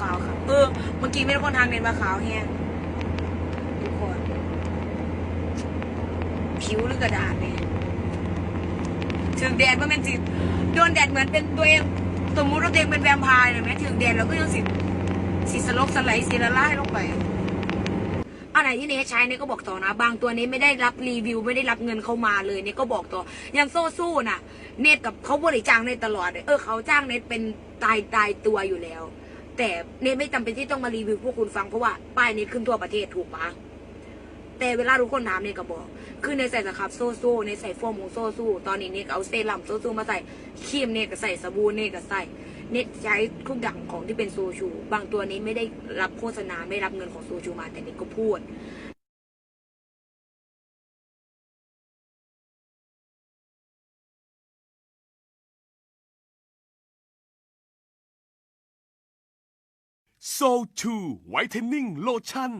ขาวค่ะเออเมื่อกี้ไม่ได้คนทางเมนมาขาวแฮงทุกคนผิวหรือกระดาษเนี่ยถึงแดดว่ามันจิโดนแดดเหมือนเป็นตัวเองสมมุติเราเองเป็นแวมไพร์เลยไหมถึงแดดเราก็ยังสิสีสลบสไลด์สีละลายลงไปอันไหนที่เนทใช้เนี่ก็บอกต่อนะ บางตัวเนี้ไม่ได้รับรีวิวไม่ได้รับเงินเข้ามาเลยเนี่ก็บอกต่ออย่างโซ่สู้น่ะเนทกับเขาบริจ้างเนทตลอดเลยเออเขาจ้างเนทเป็นตายตายตัวอยู่แล้ว แต่เนทไม่จำเป็นที่ต้องมารีวิวพวกคุณฟังเพราะว่าป้ายเนทขึ้นทั่วประเทศถูกปะแต่เวลาทุกคนถามเนทก็บอก คือเนทใส่สครับโซ่โซ่เนทใส่โฟมของโซ่สู้ตอนนี้เนทก็เอาเซรั่มโซ่สู้มาใส่ครีมเนทก็ใส่สบู่เนทก็ใส่เนทใช้ทุกอย่างของที่เป็นโซชู บางตัวนี้ไม่ได้รับโฆษณาไม่รับเงินของโซชูมาแต่เนทก็พูด โซทูไวท์เทนนิ่งโลชั่น